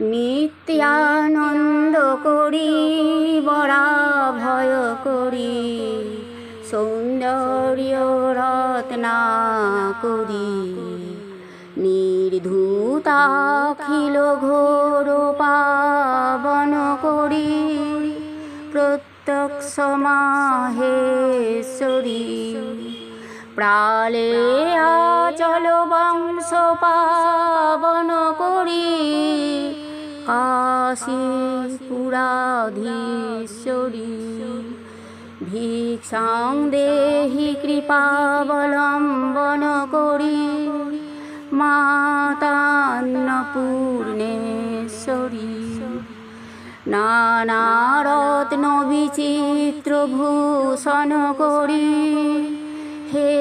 নিত্যানন্দ করি বরা ভয় করি, সৌন্দর্য রত্না করি। নির্ধূতাখিল ঘোর পাবন করি, প্রত্যক্ষ মাহেশ্বরী। প্রালে আচল বংশ পাবন করি কাশী পুরাধীশ্বরী ভিক্ষাং দেহি কৃপাবলম্বন করি মাতান্নপূর্ণেশ্বরী নানারত্ন বিচিত্র ভূষণ করি হে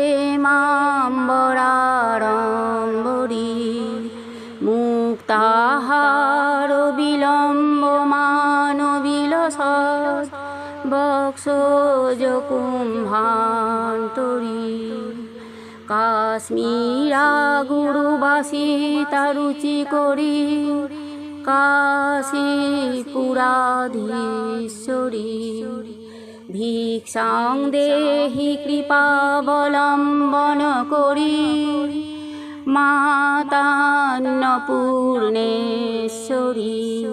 মাম্বরারম্বরী মুক্তাহার বিলম্ব মানবিলস বক্ষজ কুম্ভান্তরী। কাশ্মীরা গুরুবাসী তারুচি করি। কাশী পুরাধীশ্বরী ভিক্ষাং দেহি কৃপাবলম্বন করি। মাতান্নপূর্ণেশ্বরী।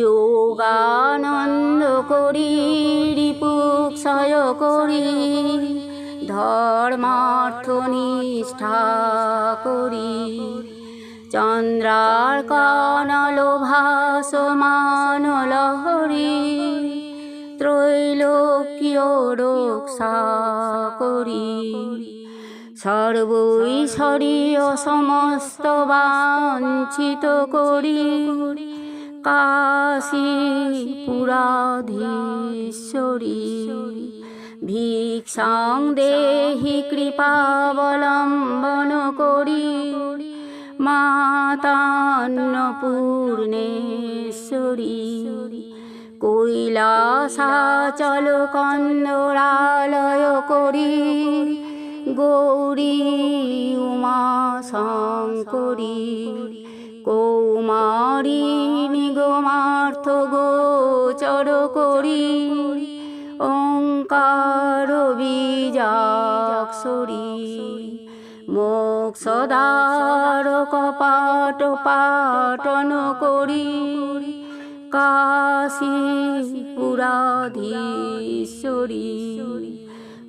যোগানন্দ করি রিপুক্ষয় করি ধর্মার্থ নিষ্ঠা করি। চন্দ্রার কানল ভাসমান লহরী ত্রৈলোক্য রক্ষা করি। সর্বৈশ্বরীয় সমস্ত বাঞ্ছিত করি। কাশী পুরাধীশ্বরী ভিক্ষাং দেহি কৃপাবলম্বন করি। মাতান্নপূর্ণেশ্বরী কৈলাসাচল কন্দরালয় করি। গৌরী উমা শঙ্করী, কৌমারী নিগমার্থ গোচর করি। ওঙ্কার বীজাক্ষরী সদার কপাট পাটন করি। কাশী পুরাধীশ্বরী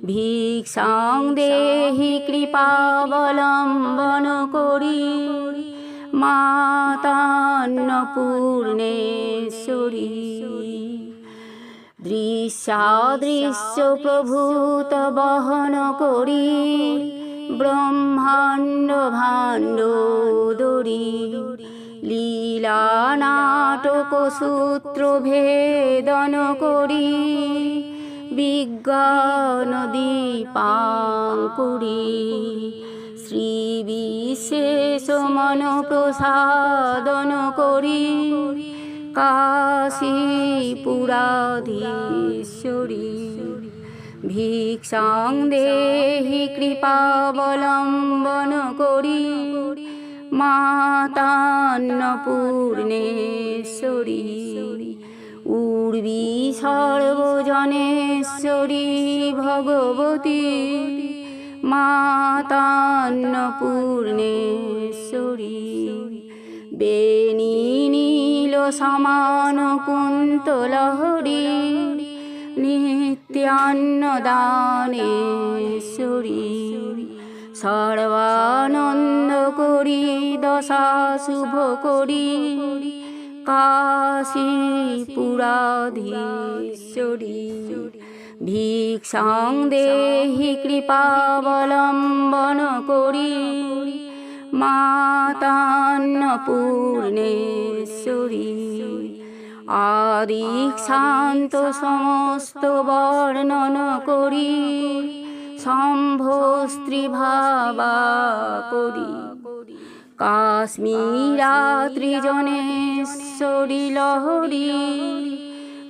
ভিক্ষাং দেহি কৃপাবলম্বন করি। মাতান্নপূর্ণেশ্বরী। দৃশ্যাদৃশ্য প্রভূত বহন করি। ব্রহ্মাণ্ড ভাণ্ড দরি। লীলা নাটক সূত্র ভেদন করি। বিজ্ঞান দীপাঙ্কুরি শ্রী বিশেষ মন প্রসাদন করি। কাশী পুরাধীশ্বরী ভিক্ষাং দেহি কৃপাবলম্বন করি। মাতান্নপূর্ণেশ্বরী। উর্বী সর্বজনেশ্বরী ভগবতী মাতান্নপূর্ণেশ্বরী বেণী নীল সমান কুন্তলহরী নিত্যান্নদানেশ্বরী সর্বানন্দ করি দশা শুভ করি পুরাধীশ্বরী, ভিক্ষাং দেহি কৃপাবলম্বন করি। মাতান্নপূর্ণেশ্বরী আদি শান্ত সমস্ত বর্ণন করি। শম্ভো স্ত্রী ভাবা করি। ত্রিজনেশ্বরী লহরী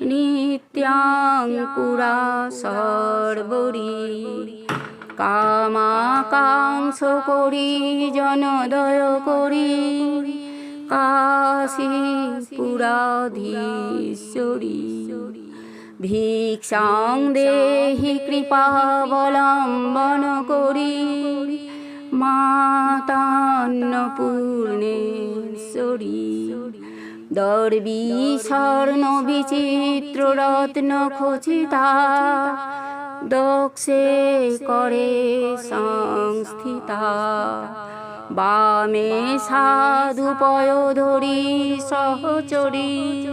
নিত্যাঙ্কুরা সর্বরী। কামাকাংশ করি জনদয় করি। কাশী পুরাধীশ্বরী ভিক্ষাং দেহি কৃপাবলম্বন করি। মাতান্নপূর্ণেশ্বরী দর্বি স্বর্ণ বিচিত্র রত্ন খচিতা, দক্ষে করে সংস্থিতা। বামে সাধু পয়োধরি সহচরী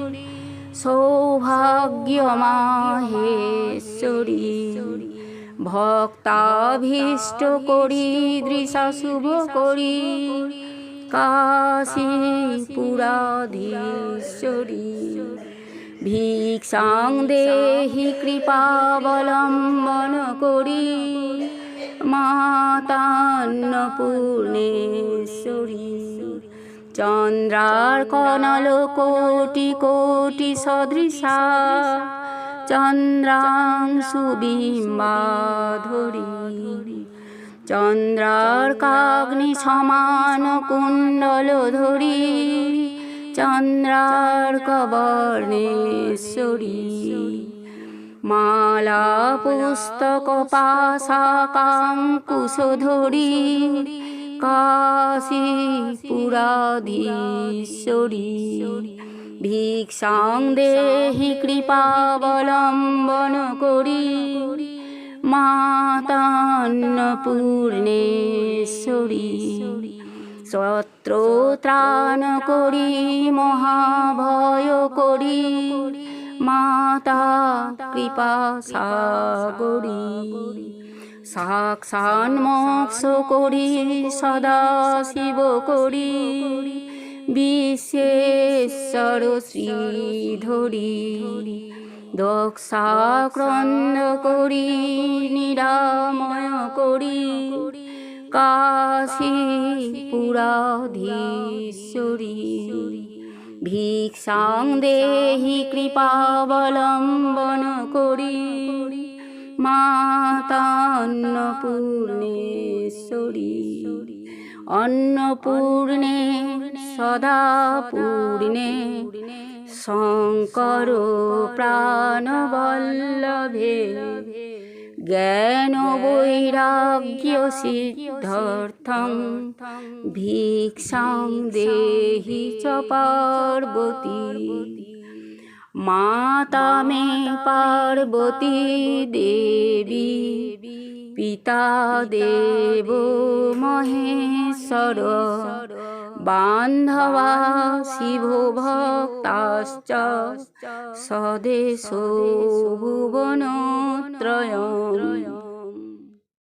সৌভাগ্য মাহেশ্বরী ভক্তাভীষ্ট করি দৃশা শুভ করি। কাশী পুরাধীশ্বরী, ভিক্ষাং দেহি কৃপাবলম্বন করি। মাতান্নপূর্ণেশ্বরী চন্দ্রার কনল কোটি কোটি সদৃশা। বিম্বাধরী চন্দ্রার কাগ্নি সমান কুণ্ডল ধরি চন্দ্রার কবর্ণেশ্বরী মালা পুস্তক পাশাকাঙ্কুশ ধরি কাশী পুরাধীশ্বরী ভিক্ষাং দেহি কৃপাবলম্বন করি। মাতান্নপূর্ণেশ্বরী ত্রাণ করি, মহাভয় করি। মাতা কৃপা সাগরী। সাক্ষান মোক্ষ করি, সদা শিব করি। বিশ্বেশ্বর শ্রীধরি দক্ষাক্রন্দ করি নিরাময় করি। কাশী পুরাধীশ্বরী ভিক্ষাং দেহি কৃপাবলম্বন করি। মাতান্নপূর্ণেশ্বরী অন্নপূর্ণে, সদা পূর্ণে, শঙ্কর প্রাণবল্লভে, জ্ঞান বৈরাগ্য সিদ্ধার্থং ভিক্ষাং দেহি চ পার্বতী। মাতা মে পার্বতী দেবী পিতা দেব মহেশ্বর। বান্ধবা শিব ভক্তাশ্চ। স্বদেশো ভুবনত্রয়म्